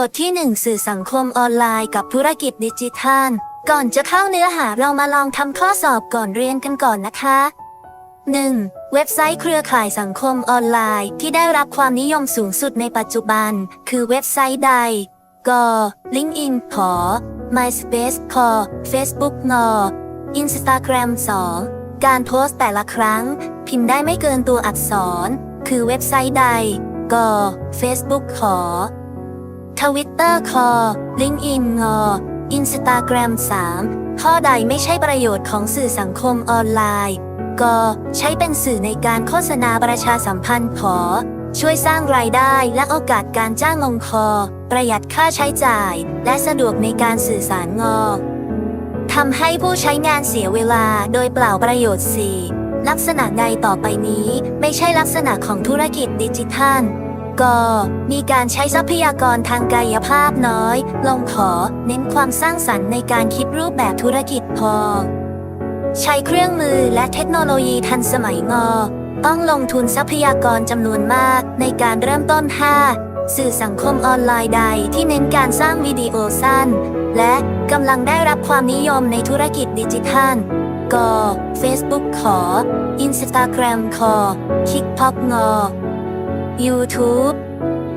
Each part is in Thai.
บทที่ 1 สื่อสังคมออนไลน์กับธุรกิจดิจิทัล ก่อนจะเข้าเนื้อหาเรามาลองทำข้อสอบก่อนเรียนกันก่อนนะคะ 1. เว็บไซต์เครือข่ายสังคมออนไลน์ ที่ได้รับความนิยมสูงสุดในปัจจุบัน คือเว็บไซต์ใดก LinkedIn ขอ MySpace คอ Facebook งอ Instagram 2. การโพสต์แต่ละครั้ง พิมพ์ได้ไม่เกินตัวอักษร คือเว็บไซต์ใดก Facebook ขอ ทวิตเตอร์คอลิงก์อินงออินสตาแกรม3ข้อใดไม่ใช่ประโยชน์ของสื่อสังคมออนไลน์กใช้เป็นสื่อในการโฆษณาประชาสัมพันธ์ขอ ช่วยสร้างรายได้และโอกาสการจ้างลงคอ ประหยัดค่าใช้จ่าย และสะดวกในการสื่อสารงอทำให้ผู้ใช้งานเสียเวลาโดยเปล่าประโยชน์ 4. ลักษณะใดต่อไปนี้ไม่ใช่ลักษณะของธุรกิจดิจิทัล กมีการใช้ทรัพยากรทางกายภาพน้อย ลงขอเน้นความสร้างสรรค์ในการคิดรูปแบบธุรกิจพอ ใช้เครื่องมือและเทคโนโลยีทันสมัยงอ ต้องลงทุนทรัพยากรจำนวนมากในการเริ่มต้น 5. สื่อสังคมออนไลน์ใดที่เน้นการสร้างวิดีโอสั้น และกำลังได้รับความนิยมในธุรกิจดิจิทัลก Facebook ขอ Instagram ขอ TikTok งอ YouTube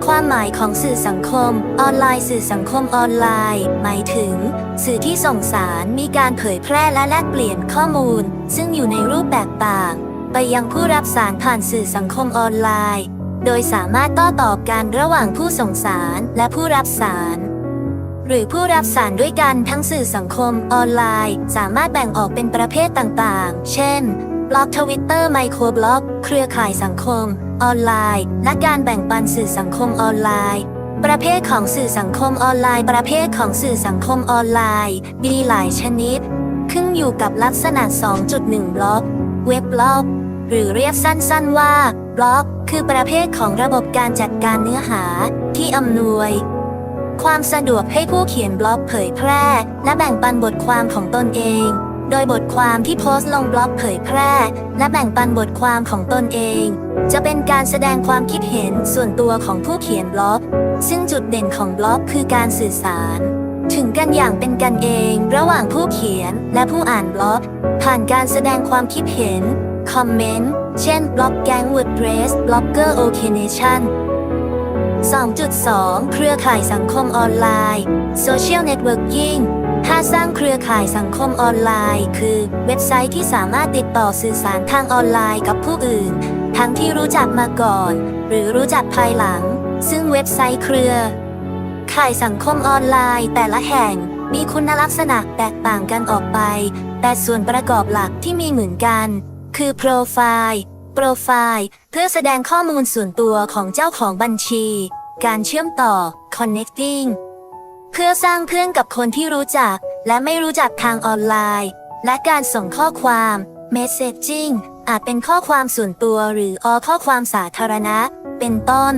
ความหมายของสื่อสังคม ออนไลน์สื่อสังคมออนไลน์ หมายถึง สื่อที่ส่งสารมีการเผยแพร่และแลกเปลี่ยนข้อมูล ซึ่งอยู่ในรูปแบบต่าง ไปยังผู้รับสารผ่านสื่อสังคมออนไลน์ โดยสามารถต้ตอบกันระหว่างผู้ส่งสารและผู้รับสาร หรือผู้รับสารด้วยกันทั้งสื่อสังคมออนไลน์ สามารถแบ่งออกเป็นประเภทต่างๆ เช่นบล็อกทวิตเตอร์ไมโครบล็อก เครือข่ายสังคม ออนไลน์ และการแบ่งปันสื่อสังคมออนไลน์ ประเภทของสื่อสังคมออนไลน์ ประเภทของสื่อสังคมออนไลน์ มีหลายชนิด ขึ้นอยู่กับลักษณะ 2.1 บล็อก เว็บบล็อก หรือเรียกสั้นๆว่าบล็อก คือประเภทของระบบการจัดการเนื้อหา ที่อำนวย ความสะดวกให้ผู้เขียนบล็อกเผยแพร่ และแบ่งปันบทความของตนเอง โดยบทความที่โพสต์ลงบล็อกเผยแพร่ และแบ่งปันบทความของตนเอง จะเป็นการแสดงความคิดเห็นส่วนตัวของผู้เขียนบล็อก ซึ่งจุดเด่นของบล็อกคือการสื่อสาร ถึงกันอย่างเป็นกันเองระหว่างผู้เขียนและผู้อ่านบล็อก ผ่านการแสดงความคิดเห็น คอมเมนต์ เช่นบล็อกแกง WordPress บล็อกเกอร์โอเคเนชั่น2.2 เครือข่ายสังคมออนไลน์ Social Networking ถ้าสร้างเครือข่ายสังคมออนไลน์ คือเว็บไซต์ที่สามารถติดต่อสื่อสารทางออนไลน์กับผู้อื่น ทั้งที่รู้จักมาก่อน หรือรู้จักภายหลัง ซึ่งเว็บไซต์เครือ ข่ายสังคมออนไลน์ แต่ละแห่งมีคุณลักษณะแตกต่างกันออกไป แต่ส่วนประกอบหลักที่มีเหมือนกัน คือโปรไฟล์โปรไฟล์เพื่อแสดงข้อมูลส่วนตัวของเจ้าของบัญชี การเชื่อมต่อ connecting พื่อสร้างเพื่อนกับคนที่รู้จัก และไม่รู้จักทางออนไลน์ และการส่งข้อความ messaging อาจเป็นข้อความส่วนตัวหรือออข้อความสาธารณะ เป็นต้น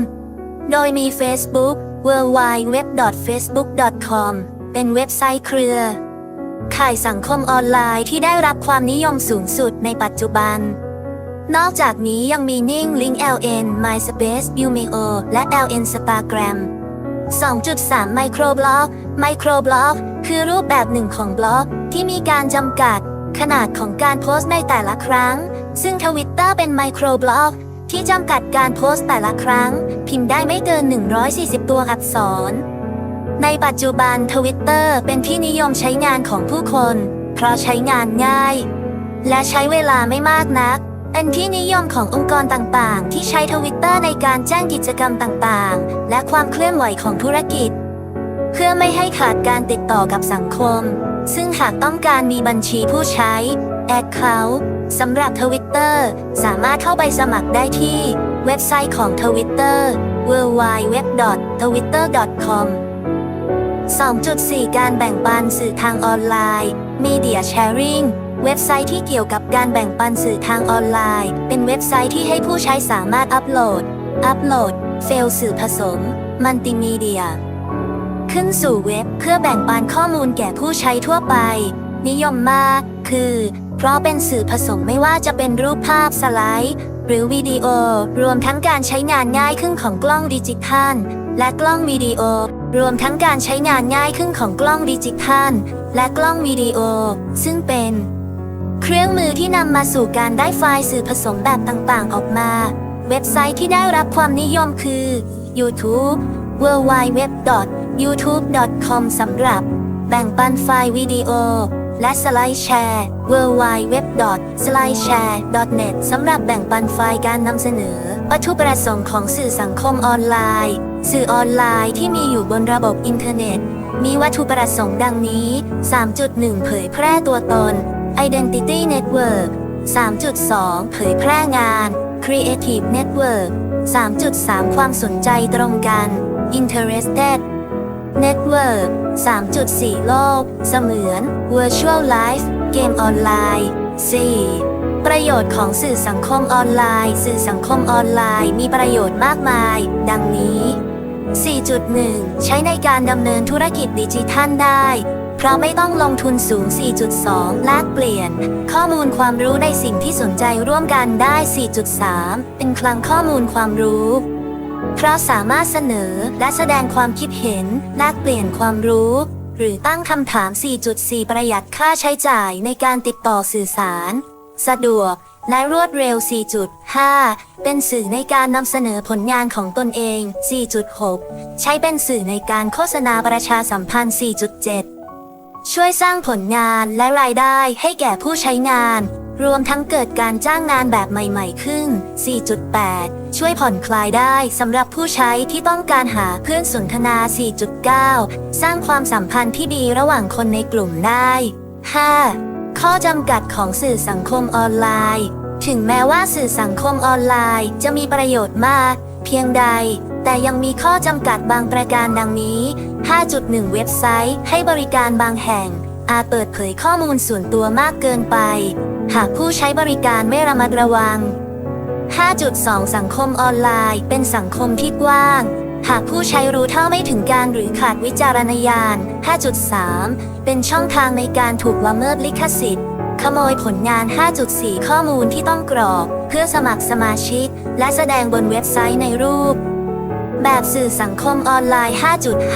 โดยมี Facebook www.facebook.com เป็นเว็บไซต์เครือ ข่ายสังคมออนไลน์ที่ได้รับความนิยมสูงสุดในปัจจุบัน นอกจากนี้ยังมีนิ่ง Link LN MySpace Vimeo และ LN Instagram 2.3 Microblock Microblock คือรูปแบบหนึ่งของบล็อกที่มีการจำกัด ขนาดของการโพสต์ในแต่ละครั้ง ซึ่ง Twitter เป็น Microblock ที่จำกัดการโพสต์แต่ละครั้ง พิมพ์ได้ไม่เกิน 140 ตัวอักษร ในปัจจุบันทวิตเตอร์เป็นที่นิยมใช้งานของผู้คน เพราะใช้งานง่าย และใช้เวลาไม่มากนัก เป็นที่นิยมขององค์กรต่างๆ ที่ใช้ทวิตเตอร์ในการแจ้งกิจกรรมต่างๆ และความเคลื่อนไหวของธุรกิจ เพื่อไม่ให้ขาดการติดต่อกับสังคม ซึ่งหากต้องการมีบัญชีผู้ใช้ Account สำหรับทวิตเตอร์สามารถเข้าไปสมัครได้ที่เว็บไซต์ของทวิตเตอร์ www.twitter.com 2.4 การแบ่งปันสื่อทางออนไลน์ Media Sharing เว็บไซต์ที่เกี่ยวกับการแบ่งปันสื่อทางออนไลน์ เป็นเว็บไซต์ที่ให้ผู้ใช้สามารถอัปโหลด อัปโหลด เฟลสื่อผสม มัลติมีเดีย ขึ้นสู่เว็บเพื่อแบ่งปันข้อมูลแก่ผู้ใช้ทั่วไป นิยมมาก คือ เพราะเป็นสื่อผสมไม่ว่าจะเป็นรูปภาพสไลด์ หรือวิดีโอ รวมทั้งการใช้งานง่ายขึ้นของกล้องดิจิทัล และกล้องวิดีโอ รวมทั้งการใช้งานง่ายขึ้นของกล้องดิจิทัล และกล้องวิดีโอ ซึ่งเป็น เครื่องมือที่นำมาสู่การได้ไฟล์สื่อผสมแบบต่างๆ ออกมา เว็บไซต์ที่ได้รับความนิยมคือ YouTube www.youtube.com สำหรับ แบ่งปันไฟล์วิดีโอ และสไลด์แชร์ www.slideshare.net สำหรับแบ่งปันไฟล์การนำเสนอ วัตถุประสงค์ของสื่อสังคมออนไลน์ สื่อออนไลน์ที่มีอยู่บนระบบอินเทอร์เน็ต มีวัตถุประสงค์ดังนี้ 3.1 เผยแพร่ตัวตน Identity Network 3.2 เผยแพร่งาน Creative Network 3.3 ความสนใจตรงกัน Interested Network 3.4 โลก เสมือน Virtual Life เกมออนไลน์ 4. ประโยชน์ของสื่อสังคมออนไลน์ สื่อสังคมออนไลน์มีประโยชน์มากมาย ดังนี้ 4.1 ใช้ในการดำเนินธุรกิจดิจิทัลได้ เพราะไม่ต้องลงทุนสูง 4.2 แลกเปลี่ยน ข้อมูลความรู้ในสิ่งที่สนใจร่วมกันได้ 4.3 เป็นคลังข้อมูลความรู้เพราะสามารถเสนอและแสดงความคิดเห็นแลกเปลี่ยนความรู้ หรือตั้งคำถาม 4.4 ประหยัดค่าใช้จ่ายในการติดต่อสื่อสาร สะดวกและรวดเร็ว 4.5 เป็นสื่อในการนำเสนอผลงานของตนเอง 4.6 ใช้เป็นสื่อในการโฆษณาประชาสัมพันธ์ 4.7 ช่วยสร้างผลงานและรายได้ให้แก่ผู้ใช้งาน รวมทั้งเกิดการจ้างงานแบบใหม่ๆขึ้น 4.8 ช่วยผ่อนคลายได้สำหรับผู้ใช้ที่ต้องการหาเพื่อนสนทนา 4.9 สร้างความสัมพันธ์ที่ดีระหว่างคนในกลุ่มได้ 5. ข้อจำกัดของสื่อสังคมออนไลน์ ถึงแม้ว่าสื่อสังคมออนไลน์จะมีประโยชน์มาก เพียงใด แต่ยังมีข้อจำกัดบางประการดังนี้ 5.1 เว็บไซต์ให้บริการบางแห่ง อาจเปิดเผยข้อมูลส่วนตัวมากเกินไป หากผู้ใช้บริการไม่ระมัดระวัง 5.2 สังคมออนไลน์ เป็นสังคมที่กว้าง หากผู้ใช้รู้เท่าไม่ถึงการหรือขาดวิจารณญาณ 5.3 เป็นช่องทางในการถูกละเมิดลิขสิทธิ์ ขโมยผลงาน 5.4 ข้อมูลที่ต้องกรอก เพื่อสมัครสมาชิก และแสดงบนเว็บไซต์ในรูป แบบสื่อสังคมออนไลน์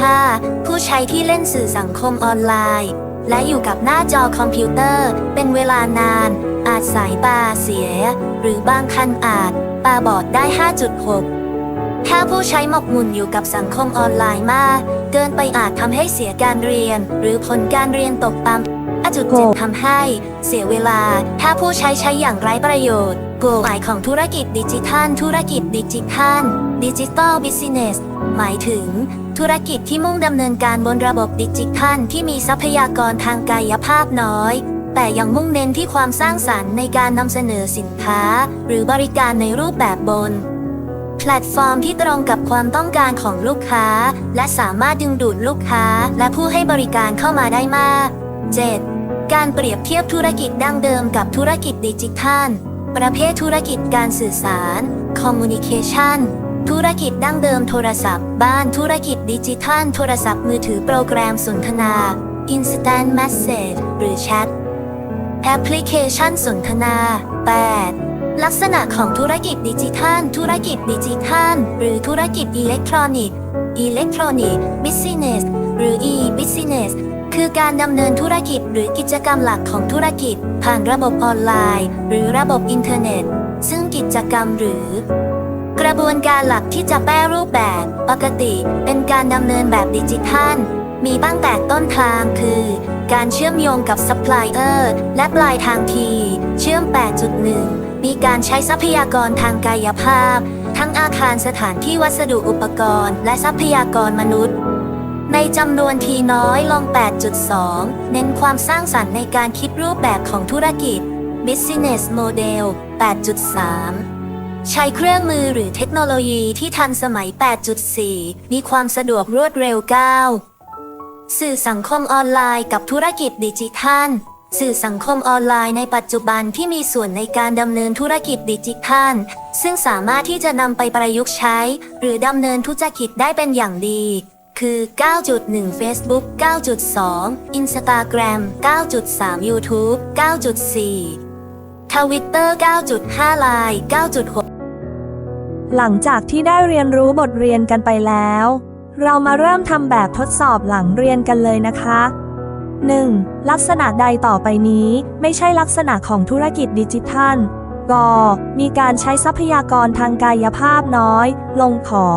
5.5 ผู้ใช้ที่เล่นสื่อสังคมออนไลน์ และอยู่กับหน้าจอคอมพิวเตอร์ เป็นเวลานาน อาจสายตาเสีย หรือบางคันอาจตาบอดได้ 5.6 ถ้าผู้ใช้หมกมุ่นอยู่กับสังคมออนไลน์มาก เกินไปอาจทำให้เสียการเรียน หรือผลการเรียนตกต่ำอาจุดเจ็ดทำให้ เสียเวลา ถ้าผู้ใช้ใช้อย่างไร้ประโยชน์โกหมายของธุรกิจดิจิทัล ธุรกิจดิจิทัล ดิจิตอลบิสเนสหมายถึง ธุรกิจที่มุ่งดำเนินการบนระบบดิจิทัลที่มีทรัพยากรทางกายภาพน้อย แต่ยังมุ่งเน้นที่ความสร้างสรรค์ในการนำเสนอสินค้า หรือบริการในรูปแบบบน แพลตฟอร์มที่ตรงกับความต้องการของลูกค้า และสามารถดึงดูดลูกค้าและผู้ให้บริการเข้ามาได้มาก 7. การเปรียบเทียบธุรกิจดั้งเดิมกับธุรกิจดิจิทัล ประเภทธุรกิจการสื่อสาร Communication ธุรกิจดั้งเดิมโทรศัพท์ บ้านธุรกิจดิจิทัล โทรศัพท์มือถือโปรแกรมสนทนา Instant Message หรือแชทแอปพลิเคชันสนทนา 8. ลักษณะของธุรกิจดิจิทัล ธุรกิจดิจิทัล หรือธุรกิจอิเล็กทรอนิกส์อิเล็กทรอนิกส์บิสเนสหรือ e-business คือการดำเนินธุรกิจหรือกิจกรรมหลักของธุรกิจ ผ่านระบบออนไลน์ หรือระบบอินเทอร์เน็ต ซึ่งกิจกรรมหรือ ระบวนการหลักที่จะแปรรูปแบบ ปกติเป็นการดำเนินแบบดิจิทัล มีตั้งแต่ต้นทางคือ การเชื่อมโยงกับซัพพลายเออร์และปลายทางที เชื่อม 8.1 มีการใช้ทรัพยากรทางกายภาพ ทั้งอาคารสถานที่วัสดุอุปกรณ์ และทรัพยากรมนุษย์ ในจำนวนทีน้อยลง 8.2 เน้นความสร้างสรรค์ในการคิดรูปแบบของธุรกิจ Business Model 8.3 ใช้เครื่องมือหรือเทคโนโลยีที่ทันสมัย 8.4 มีความสะดวกรวดเร็ว9สื่อสังคมออนไลน์กับธุรกิจดิจิทัล สื่อสังคมออนไลน์ในปัจจุบันที่มีส่วนในการดำเนินธุรกิจดิจิทัล ซึ่งสามารถที่จะนำไปประยุกต์ใช้ หรือดำเนินธุรกิจได้เป็นอย่างดี คือ 9.1 Facebook 9.2 Instagram 9.3 YouTube 9.4 Twitter 9.5 Line 9.6 หลังจากที่ได้เรียนรู้บทเรียนกันไปแล้ว เรามาเริ่มทำแบบทดสอบหลังเรียนกันเลยนะคะ 1. ลักษณะใดต่อไปนี้ไม่ใช่ลักษณะของธุรกิจดิจิทัลกมีการใช้ทรัพยากรทางกายภาพน้อย ลงขอ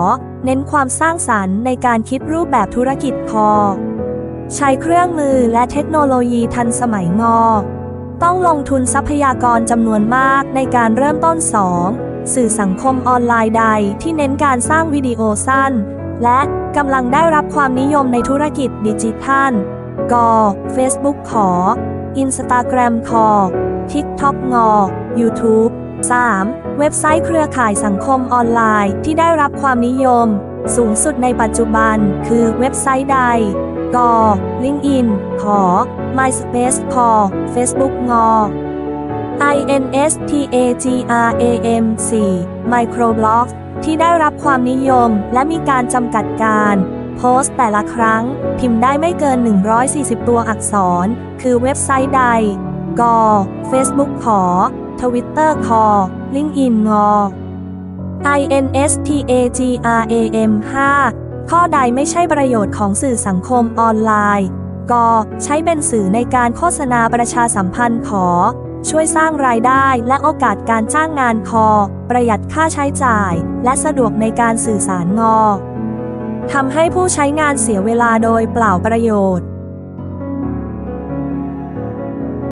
เน้นความสร้างสรรค์ในการคิดรูปแบบธุรกิจพอ ใช้เครื่องมือและเทคโนโลยีทันสมัยงอ ต้องลงทุนทรัพยากรจำนวนมากในการเริ่มต้น 2. สื่อสังคมออนไลน์ใดที่เน้นการสร้างวิดีโอสั้น และกำลังได้รับความนิยมในธุรกิจดิจิทัลก Facebook ขอ Instagram ขอ TikTok งอ YouTube 3. เว็บไซต์เครือข่ายสังคมออนไลน์ที่ได้รับความนิยม สูงสุดในปัจจุบัน คือเว็บไซต์ใดก LinkedIn ขอ MySpace ขอ Facebook งอ INSTAGRAM 4 Microblog ที่ได้รับความนิยมและมีการจำกัดการ โพสต์แต่ละครั้ง พิมพ์ได้ไม่เกิน 140 ตัวอักษร คือเว็บไซต์ใดก Facebook ขอ Twitter คอ LinkedIn งอ INSTAGRAM 5 ข้อใดไม่ใช่ประโยชน์ของสื่อสังคมออนไลน์ ก ใช้เป็นสื่อในการโฆษณาประชาสัมพันธ์ขอ ช่วยสร้างรายได้และโอกาสการจ้างงานคอ ประหยัดค่าใช้จ่าย และสะดวกในการสื่อสารงอทำให้ผู้ใช้งานเสียเวลาโดยเปล่าประโยชน์